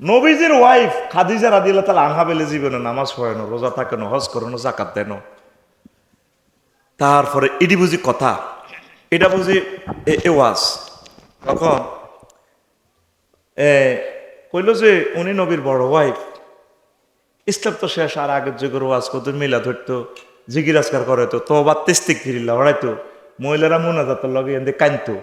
নবীজির ওয়াইফ খাদিজা রাদিয়াল্লাহু তাআলা আনহা বেলে জীবনে নামাজ পড়ে রোজা থাকে হজ করে না জাকাত দেয় না। তারপরে এটি বুঝি কথা, এটা বুঝি এ- ওয়াজ। তখন কইল যে উনি নবীর বড় ওয়াইফ ইসলাম তো শেষ, আর আগের যুগের ওয়াজ কত মিলা ধরতো জিগিরাজকার করে তো তো বা তেস্তিক ফিরিলা ওরাইতো মহিলারা মোনাজাতের লগে এনে কানতো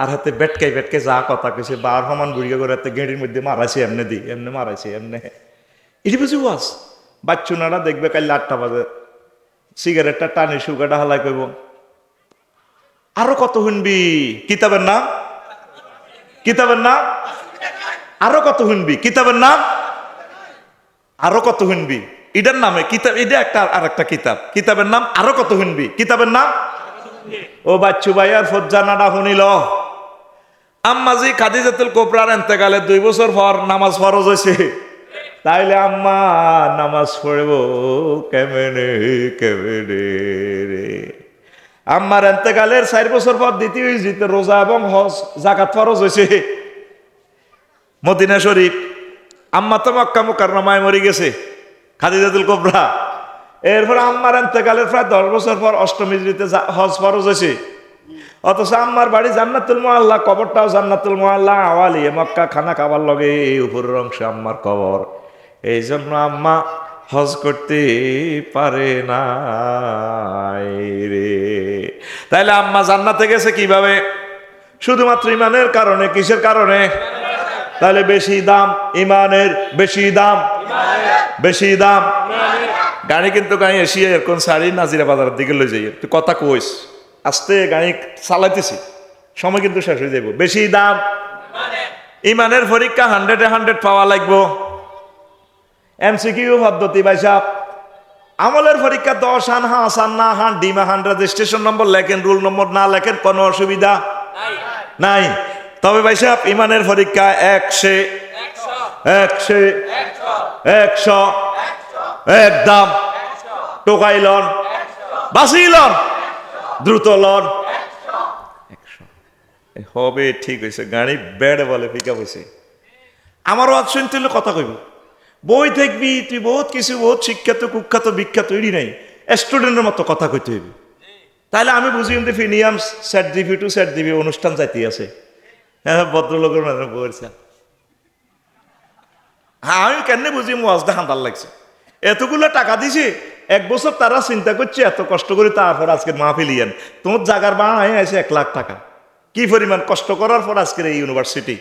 আর হাতে বেটকাই বেটকে যা কথা কইছে, বার সমান বুড়িয়ে করে হাতে গেঁড়ির মধ্যে মারাইছে, এমনি দি, এমনি মারাইছে, এমনি। এটি বুঝি ওয়াজ বাচ্চুনারা দেখবে কাল আটটা বাজে। সিগারেটটা টানি, সুগারটা হালাই কইব। আরও কত শুনবি? কিতাবের নাম? কিতাবের নাম? আরও কত শুনবি? কিতাবের নাম? আরও কত শুনবি? এটার নামে কিতাব, এটা একটা আর একটা কিতাব। কিতাবের নাম আরও কত শুনবি? কিতাবের নাম? ও বাচ্চু ভাই, আর ফজ্জানাটা শুনিল। আম্মাজি খাদিজাতুল কোবরার এন্তেকালে দুই বছর পর নামাজ ফরজ হয়েছে। তাইলে আম্মা, নামাজ পড়ব কেমনে কেমনে রে? আম্মার এন্তেকালের চার বছর পর দ্বিতীয় জিতে রোজা এবং হজ জাকাত ফরজ হয়েছে। মদিনা শরীফ, আম্মা তো মক্কা মুকাররমায় মরে গেছে, খাদিজাতুল কোবরা। এরপর আম্মার এন্তেকালের প্রায় দশ বছর পর অষ্টমী হজ ফরজ হয়েছে। অথচ আম্মার বাড়ি জান্নাতুল মোয়াল্লা কবরটাও জান্নাতুল মোয়াল্লা আওয়ালি, মক্কা খানা খাবার লগে উপরের অংশে আম্মার কবর। এই জন্য আম্মা হজ করতে পারে না রে। তাইলে আম্মা জান্নাতে গেছে কীভাবে? শুধুমাত্র ইমানের কারণে, কিসের কারণে? তাহলে বেশি দাম, ইমানের বেশি দাম বেশি দাম। গাড়ি কিন্তু গাড়ি এসিয়ে, এরকম শাড়ি নাজিরা বাজারের দিকে লই যাই। তুই কথা কইস। আস্তে গাড়ি চালাইতেছি। সময় কিন্তু শেষ হয়ে যাব বেশি দাম? ইমানের পরীক্ষা হান্ড্রেডে হান্ড্রেড পাওয়া লাগবো। এমসিকিউ পদ্ধতি ভাইসাব আমলের পরীক্ষা দশ হান হাঁস হান না হান ডিমা হান রেজিস্ট্রেশন নম্বর লেখেন রুল নম্বর না লেখেন কোনো অসুবিধা নাই। তবে ভাই সাহেব, ইমানের পরীক্ষা একশে একশে, একশো, একদম। টোকাই লন। বাসি লন। দ্রুত একশো। হবে, ঠিক হয়েছে। গাড়ি বেড় বলে ফিকা বসে আমারও আজ শুনতে কথা কইব। বই দেখবি, তুই বহুত কিছু, বহুত শিক্ষাত, কুখ্যাত, বিখ্যাত, এরই নাই। স্টুডেন্টের মতো কথা কইতে হইবে। তাহলে আমি বুঝি কিন্তু ফিনিয়াম সেট দিবি টু সেট দিবি অনুষ্ঠান যাইতে আছে। হ্যাঁ ভদ্রলোকের মানে বলছে হ্যাঁ আমি কেন বুঝি মজদা হান্দার লাগছে। এতগুলো টাকা দিছি এক বছর তারা চিন্তা করছে, এত কষ্ট করে তারপর আজকের মাহফিল ইয়ান। তোমার জাগার বাড়ায় আছে এক লাখ টাকা। কি পরিমাণ কষ্ট করার পর আজকের এই ইউনিভার্সিটি?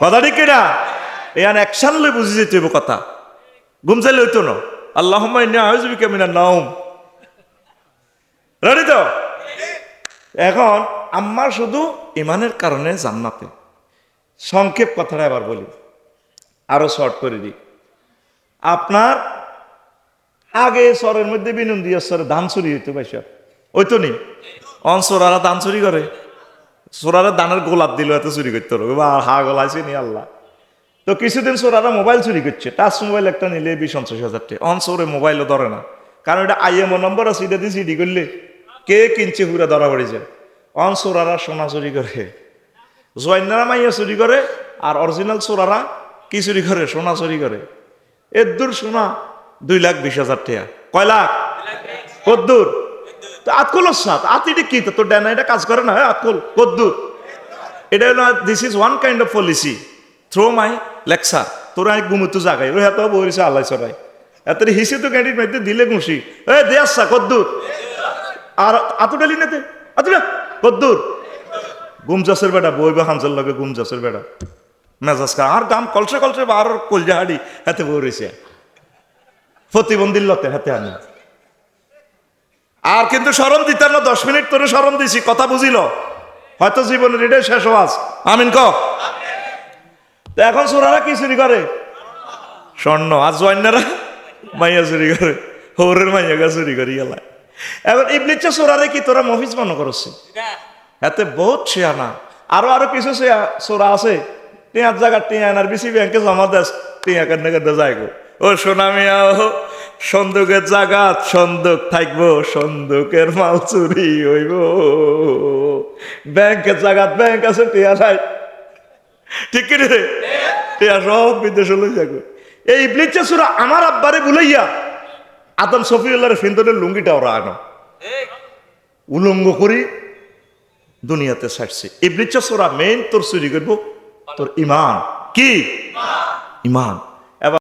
কথা ঠিক কিনা? ইয়ান অ্যাকশন লই বুঝি যেতে হইব কথা। ঘুম চাইলে হইতো না। আল্লাহ আয়ুজবি কেমিনা নাউম রেডি তো? এখন আমার শুধু ইমানের কারণে জান্নাতে। সংক্ষেপ কথাটা এবার বলি। আরও শর্ট করে দিই। আপনার আগে সরের মধ্যে বিনুন দিয়ে সরে ধান চুরি হইতো পাইছ ওই তো নেই অন সোরারা ধান চুরি করে। সোরারা দানের গোলাপ দিল এত চুরি করতে হবে। বা হা গলাইছে নি আল্লাহ। তো কিছুদিন সোরারা মোবাইল চুরি করছে। টাচ মোবাইল একটা নিলে বিশ পঞ্চাশ হাজার টাকা। অন সোরে মোবাইলও ধরে না। কারণ এটা আইএমও নম্বর আছে, এটা দিয়ে সিডি করলে কে কিনছে হুরা ধরা পড়েছে অন সোরারা সোনা চুরি করে। জয়নারা মাইয়া চুরি করে, আর অরিজিনাল সোরারা কি চুরি করে? সোনা চুরি করে। এর দূর সোনা দুই লাখ বিশ হাজার টাকা। কয় লাখ? কদ্দুর। আতকুল সাত আত এটা কি? তোর ড্যানা এটা কাজ করে না আতকুল, কদ্দুর। এটা হলো this is one kind of policy through my lecture তোরা এক গুমুতু জাগাই ও এত বলিছে আল্লাহ সরাই এত হিসে তো ক্যান্ডিড মাইতে দিলে ঘুষি। এ, দে আসছা কদ্দুর। আর আতু ডালি না দে আতুরা কদ্দুর। গুমজাসের বেটা বই বা হামসার লগে গুমজাসের বেটা। মেজাজ কা, আর গাম কলসে কলসে বা আর কলজা হাড়ি হাতে বই রয়েছে প্রতিবন্ধীর লতে হাতে আনি। আর কিন্তু স্মরণ দিতে না, দশ মিনিট তোরে স্মরণ দিছি, কথা বুঝিল। হয়তো জীবনের এটাই শেষ হওয়াজ আমিন ক? এখন সোরারা কি চুরি করে? স্বর্ণ। আর জয়নারা মাইয়া চুরি করে। হৌরের মাইয়া গা চুরি করি গেলা এখন ইবলিচ্ছা সোরারে কি তোরা মফিজ মনে করছে এতে বহুত শেয়ানা। আরও আরও কিছু সোরা আছে। টিয়ার জায়গা টিয়া আনার বেশি ব্যাংকে জমা দেস টিয়া কেন যায় গো। ও সোনা মিয়া ও সন্দুকের জাগাত সন্দুক থাকব সন্দুকের মাল চুরি হইব। ব্যাংকের জাগাত ব্যাংক আছে টিয়া নাই। ঠিক কি রে? টেয়া সব বিদেশে লই যাবে এই ইবলিচা সুরা আমার আব্বারে বুলাইয়া আদম সফিউল্লাহর ফিন্দনের লুঙ্গিটা ওরা আনো। উলঙ্গ করি দুনিয়াতে ছাড়ছে। ইবলিচা সুরা মেইন তোর চুরি করব তোর ইমান। কি? ইমান।